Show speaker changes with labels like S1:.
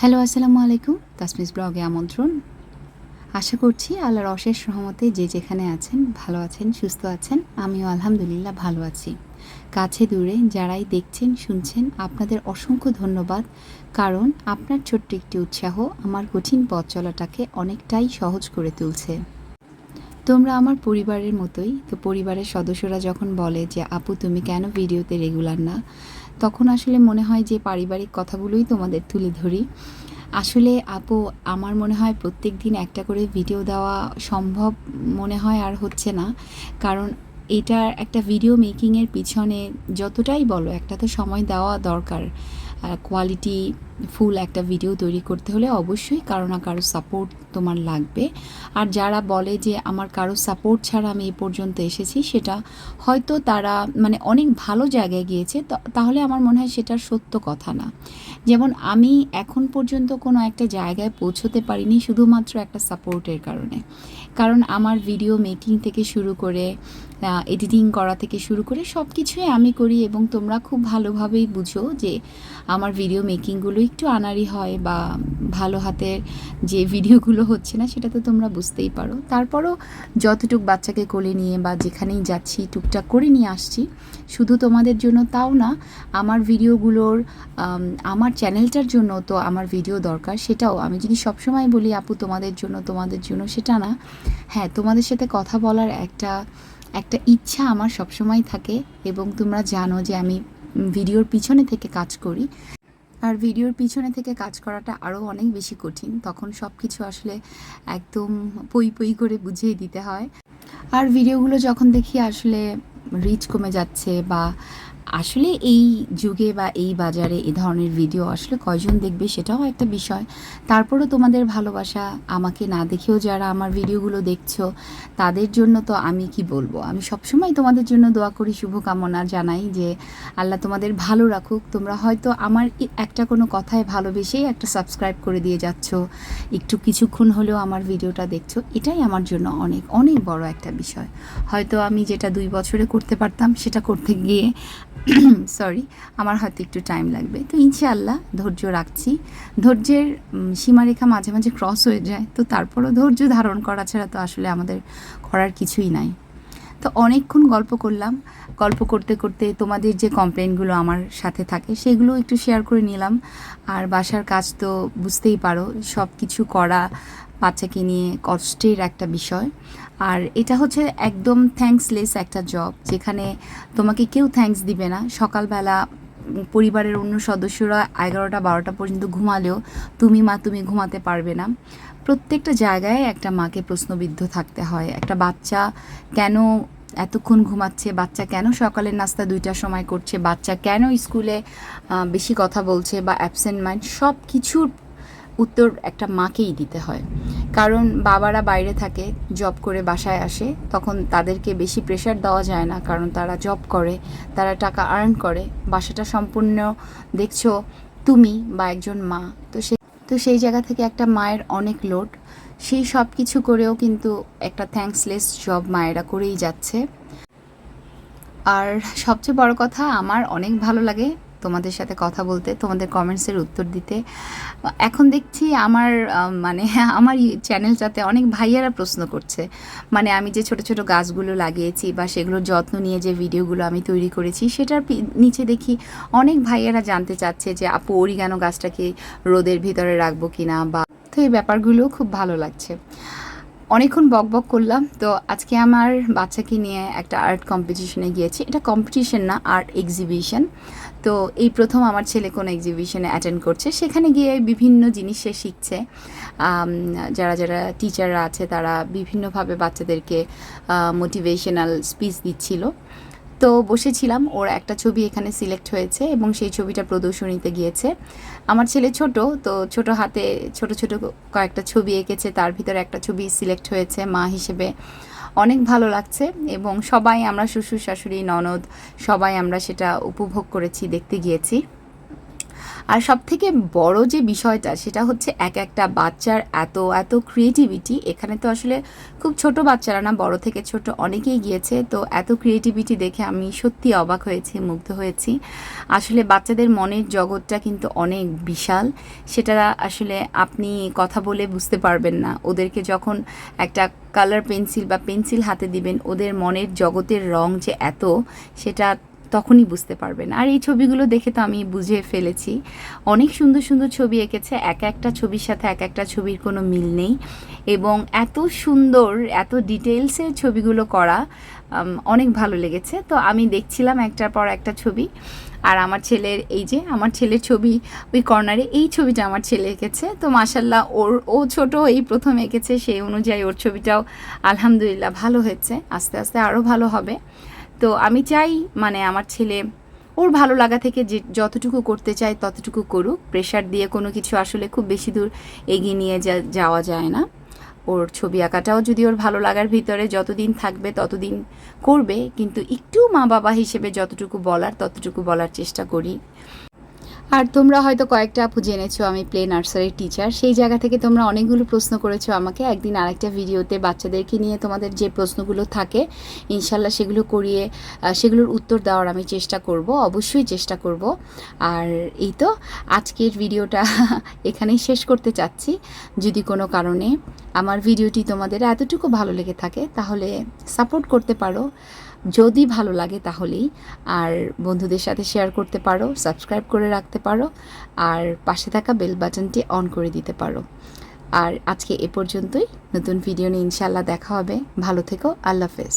S1: Hello, আসসালামু আলাইকুম। তাসমিস ব্লগে আমন্ত্রণ। আশা করছি আল্লাহর অশেষ রহমতে যে যেখানে আছেন, ভালো আছেন, সুস্থ আছেন, আমিও আলহামদুলিল্লাহ ভালো আছি। কাছে দূরে যারাই দেখছেন, শুনছেন, আপনাদের অসংখ্য ধন্যবাদ। কারণ আপনার ছোট্ট একটি উৎসাহ আমার কঠিন পথ চলাটাকে অনেকটাই সহজ করে তুলছে। তোমরা আমার পরিবারের মতোই, তো পরিবারের সদস্যরা যখন বলে যে, আপু, তুমি কেন ভিডিওতে রেগুলার না? তখন আসলে মনে হয় যে পারিবারিক কথাগুলোই তোমাদের তুলে ধরি। আসলে আপু, আমার মনে হয় প্রত্যেক দিন একটা করে ভিডিও দেওয়া সম্ভব মনে হয় আর হচ্ছে না। কারণ এটার একটা ভিডিও মেকিংয়ের পিছনে যতটাই বলো, একটা তো সময় দেওয়া দরকার। কোয়ালিটি ফুল একটা ভিডিও তৈরি করতে হলে অবশ্যই কারও না কারও সাপোর্ট তোমার লাগবে। আর যারা বলে যে আমার কারও সাপোর্ট ছাড়া আমি এ পর্যন্ত এসেছি, সেটা হয়তো তারা মানে অনেক ভালো জায়গায় গিয়েছে তাহলে আমার মনে হয় সেটার সত্য কথা না। যেমন আমি এখন পর্যন্ত কোনো একটা জায়গায় পৌঁছতে পারিনি শুধুমাত্র একটা সাপোর্টের কারণে। কারণ আমার ভিডিও মেকিং থেকে শুরু করে এডিটিং করা থেকে শুরু করে সব কিছুই আমি করি এবং তোমরা খুব ভালোভাবেই বুঝো যে আমার ভিডিও মেকিংগুলো একটু আনারি হয় বা ভালো হাতের যে ভিডিওগুলো হচ্ছে না, সেটা তো তোমরা বুঝতেই পারো। তারপরও যতটুক বাচ্চাকে কোলে নিয়ে বা যেখানেই যাচ্ছি, টুকটাক করে নিয়ে আসছি, শুধু তোমাদের জন্য তাও না, আমার ভিডিওগুলোর আমার চ্যানেলটার জন্য তো আমার ভিডিও দরকার, সেটাও আমি যদি সবসময় বলি, আপু, তোমাদের জন্য তোমাদের জন্য, সেটা না। হ্যাঁ তোমাদের সাথে কথা বলার একটা একটা ইচ্ছা আমার সবসময় থাকে এবং তোমরা জানো যে আমি ভিডিওর পিছনে থেকে কাজ করি। আর ভিডিওর পিছনে থেকে কাজ করাটা আরও অনেক বেশি কঠিন। তখন সব কিছু আসলে একদম পই পই করে বুঝিয়ে দিতে হয়। আর ভিডিওগুলো যখন দেখি আসলে রিচ কমে যাচ্ছে বা আসলে এই যুগে বা এই বাজারে এই ধরনের ভিডিও আসলে কয়জন দেখবে সেটাও একটা বিষয়। তারপরও তোমাদের ভালোবাসা, আমাকে না দেখেও যারা আমার ভিডিওগুলো দেখছ, তাদের জন্য তো আমি কি বলব? আমি সবসময় তোমাদের জন্য দোয়া করি, শুভকামনা জানাই যে আল্লাহ তোমাদের ভালো রাখুক। তোমরা হয়তো আমার একটা কোনো কথায় ভালোবেসেই একটা সাবস্ক্রাইব করে দিয়ে যাচ্ছ। একটু কিছুক্ষণ হলেও আমার ভিডিওটা দেখছ। এটাই আমার জন্য অনেক অনেক বড় একটা বিষয়। হয়তো আমি যেটা দুই বছরে করতে পারতাম, সেটা করতে গিয়ে সরি আমার হয়তো একটু টাইম লাগবে। তো ইনশাআল্লাহ ধৈর্য রাখছি। ধৈর্যের সীমারেখা মাঝে মাঝে ক্রস হয়ে যায়, তো তারপরও ধৈর্য ধারণ করা ছাড়া তো আসলে আমাদের করার কিছুই নাই। তো অনেকক্ষণ গল্প করলাম। গল্প করতে করতে তোমাদের যে কমপ্লেনগুলো আমার সাথে থাকে, সেগুলো একটু শেয়ার করে নিলাম। আর বাসার কাজ তো বুঝতেই পারো সব কিছু করা বাচ্চাকে নিয়ে কষ্টের একটা বিষয়। আর এটা হচ্ছে একদম থ্যাঙ্কসলেস একটা জব যেখানে তোমাকে কেউ থ্যাঙ্কস দিবে না। সকালবেলা পরিবারের অন্য সদস্যরা এগারোটা, বারোটা পর্যন্ত ঘুমালেও তুমি মা, তুমি ঘুমাতে পারবে না। প্রত্যেকটা জায়গায় একটা মাকে প্রশ্নবিদ্ধ থাকতে হয়। একটা বাচ্চা কেন এতক্ষণ ঘুমাচ্ছে, বাচ্চা কেন সকালের নাস্তা দুইটার সময় করছে, বাচ্চা কেন স্কুলে বেশি কথা বলছে বা অ্যাবসেন্ট মাইন্ড সব কিছুর উত্তর একটা মাকেই দিতে হয়। কারণ বাবারা বাইরে থাকে জব করে বাসায় আসে, তখন তাদেরকে বেশি প্রেশার দেওয়া যায় না, কারণ তারা জব করে, তারা টাকা আর্ন করে, বাসাটা সম্পূর্ণ দেখছ তুমি বা একজন মা, তো সে তো সেই জায়গা থেকে একটা মায়ের অনেক লোড। সেই সব কিছু করেও কিন্তু একটা থ্যাঙ্কসলেস জব মায়েরা করেই যাচ্ছে। আর সবচেয়ে বড় কথা, আমার অনেক ভালো লাগে তোমাদের সাথে কথা বলতে, তোমাদের কমেন্টসের উত্তর দিতে। এখন দেখছি আমার মানে আমার চ্যানেলটাতে অনেক ভাইয়ারা প্রশ্ন করছে। মানে আমি যে ছোট ছোট গাছগুলো লাগিয়েছি বা সেগুলোর যত্ন নিয়ে যে ভিডিওগুলো আমি তৈরি করেছি, সেটার নিচে দেখি অনেক ভাইয়ারা জানতে চাচ্ছে যে, আপু, অরিগানো গাছটাকে রোদের ভিতরে রাখব কিনা? বা তো এই ব্যাপারগুলো খুব ভালো লাগছে। অনেকক্ষণ বক বক করলাম, তো আজকে আমার বাচ্চাকে নিয়ে একটা আর্ট কম্পিটিশনে গিয়েছি। এটা কম্পিটিশন না আর্ট এক্সিবিশন তো এই প্রথম আমার ছেলে কোনো এক্সিবিশনে অ্যাটেন্ড করছে। সেখানে গিয়ে বিভিন্ন জিনিস সে শিখছে। যারা যারা টিচাররা আছে, তারা বিভিন্নভাবে বাচ্চাদেরকে মোটিভেশনাল স্পিচ দিচ্ছিল। তো বসেছিলাম, ওর একটা ছবি এখানে সিলেক্ট হয়েছে এবং সেই ছবিটা প্রদর্শনীতে গিয়েছে। আমার ছেলে ছোট, তো ছোট হাতে ছোট ছোট কয়েকটা ছবি এঁকেছে, তার ভিতরে একটা ছবি সিলেক্ট হয়েছে মা হিসেবে। অনেক ভালো লাগছে এবং সবাই আমরা শ্বশুর শাশুড়ি, ননদ, সবাই আমরা সেটা উপভোগ করেছি, দেখতে গিয়েছি। আর সব থেকে বড় যে বিষয়টা, সেটা হচ্ছে এক একটা বাচ্চার এত এত ক্রিয়েটিভিটি এখানে তো আসলে খুব ছোট বাচ্চারা না, বড় থেকে ছোট অনেকেই গিয়েছে। তো এত ক্রিয়েটিভিটি দেখে আমি সত্যি অবাক হয়েছি, মুগ্ধ হয়েছি। আসলে বাচ্চাদের মনের জগৎটা কিন্তু অনেক বিশাল। সেটা আসলে আপনি কথা বলে বুঝতে পারবেন না। ওদেরকে যখন একটা কালার পেন্সিল বা পেন্সিল হাতে দিবেন, ওদের মনের জগতের রং যে এত, সেটা তখনই বুঝতে পারবেন। আর এই ছবিগুলো দেখে তো আমি বুঝে ফেলেছি। অনেক সুন্দর সুন্দর ছবি এঁকেছে। এক একটা ছবির সাথে এক একটা ছবির কোনো মিল নেই এবং এত সুন্দর, এত ডিটেলসের ছবিগুলো করা অনেক ভালো লেগেছে। তো আমি দেখছিলাম একটার পর একটা ছবি। আর আমার ছেলের, এই যে আমার ছেলের ছবি ওই কর্নারে এই ছবিটা আমার ছেলে এঁকেছে। তো মাসাল্লাহ ওর, ও ছোট এই প্রথম এঁকেছে, সেই অনুযায়ী ওর ছবিটাও আলহামদুলিল্লাহ ভালো হয়েছে। আস্তে আস্তে আরও ভালো হবে। তো আমি চাই মানে আমার ছেলে ওর ভালো লাগা থেকে যে যতটুকু করতে চায় ততটুকু করুক। প্রেশার দিয়ে কোনো কিছু আসলে খুব বেশি দূর এগিয়ে নিয়ে যাওয়া যায় না। ওর ছবি আঁকাটাও যদি ওর ভালো লাগার ভিতরে যতদিন থাকবে ততদিন করবে। কিন্তু একটু মা বাবা হিসেবে যতটুকু বলার ততটুকু বলার চেষ্টা করি। আর তোমরা হয়তো কয়েকটা আপু জেনেছো, আমি প্লে নার্সারির টিচার সেই জায়গা থেকে তোমরা অনেকগুলো প্রশ্ন করেছ আমাকে। একদিন আরেকটা ভিডিওতে বাচ্চাদেরকে নিয়ে তোমাদের যে প্রশ্নগুলো থাকে, ইনশাল্লাহ সেগুলো করিয়ে সেগুলোর উত্তর দেওয়ার আমি চেষ্টা করব, অবশ্যই চেষ্টা করব। আর এই তো, আজকের ভিডিওটা এখানেই শেষ করতে চাচ্ছি। যদি কোনো কারণে আমার ভিডিওটি তোমাদের এতটুকু ভালো লেগে থাকে, তাহলে সাপোর্ট করতে পারো। যদি ভালো লাগে তাহলেই আর বন্ধুদের সাথে শেয়ার করতে পারো সাবস্ক্রাইব করে রাখতে পারো, আর পাশে থাকা বেল বাটনটি অন করে দিতে পারো। আর আজকে এ পর্যন্তই। নতুন ভিডিও নিয়ে ইনশাল্লাহ দেখা হবে। ভালো থেকো, আল্লাহ হাফেজ।